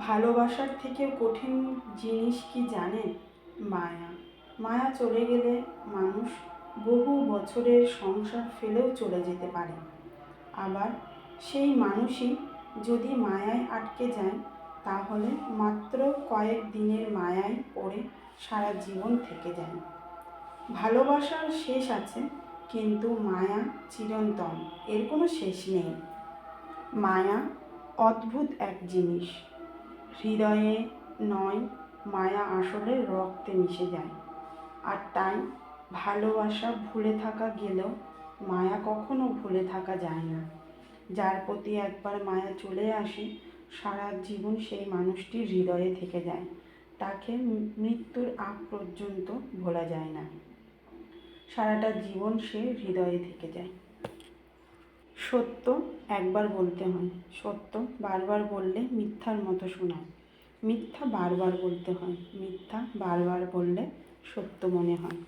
ভালোবাসার থেকেও কঠিন জিনিস কি জানেন? মায়া। মায়া চলে গেলে মানুষ বহু বছরের সংসার ফেলেও চলে যেতে পারে। আবার সেই মানুষই যদি মায়ায় আটকে যায়, তাহলে মাত্র কয়েক দিনের মায়ায় পড়ে সারা জীবন থেকে যায়। ভালোবাসার শেষ আছে, কিন্তু মায়া চিরন্তন। এর কোনো শেষ নেই। মায়া অদ্ভুত এক জিনিস। হৃদয়ে নয়, মায়া আসলে রক্তে মিশে যায়। আর তাই ভালোবাসা ভুলে থাকা গেলেও মায়া কখনো ভুলে থাকা যায় না। যার প্রতি একবার মায়া চলে আসে, সারা জীবন সেই মানুষটির হৃদয়ে থেকে যায়। তাকে মৃত্যুর আগ পর্যন্ত ভোলা যায় না। সারাটা জীবন সে হৃদয়ে থেকে যায়। সত্য একবার বলতে হয়। সত্য বারবার বললে মিথ্যার মতো শোনায়। মিথ্যা বারবার বলতে হয়। মিথ্যা বারবার বললে সত্য মনে হয়।